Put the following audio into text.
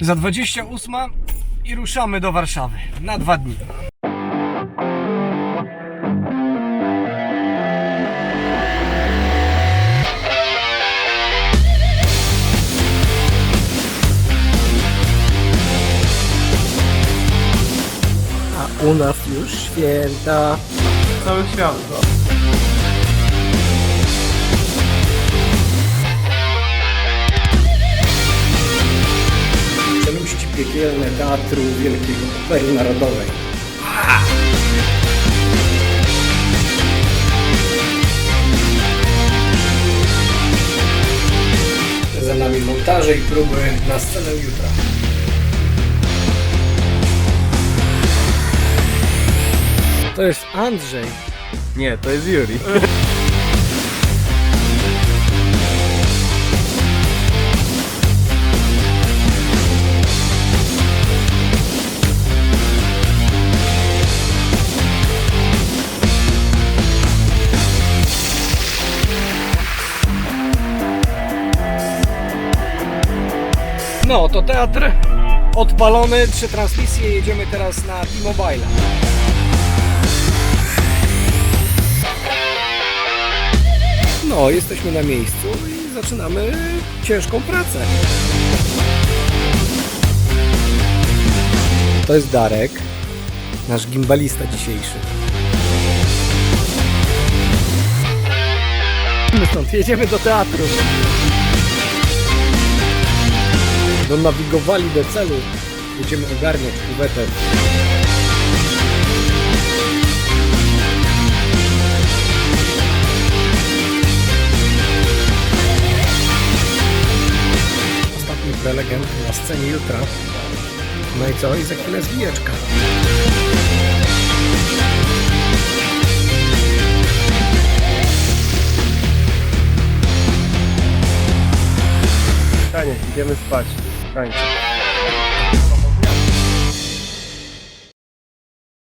Za 28 i ruszamy do Warszawy na dwa dni. A u nas już święta. Cały świat. Czeluści piekielne Teatru Wielkiego Opery Narodowej. Za nami montaże i próby na scenę jutra. To jest Andrzej. Nie, to jest Yuri. No, to teatr odpalony, trzy transmisje, jedziemy teraz na T-Mobile. No, jesteśmy na miejscu i zaczynamy ciężką pracę. To jest Darek, nasz gimbalista dzisiejszy. My stąd jedziemy do teatru. Donawigowali do celu. Będziemy ogarniać kuwetę. Ostatni prelegent na scenie jutra. No i co? I za chwilę idziemy spać. Thanks.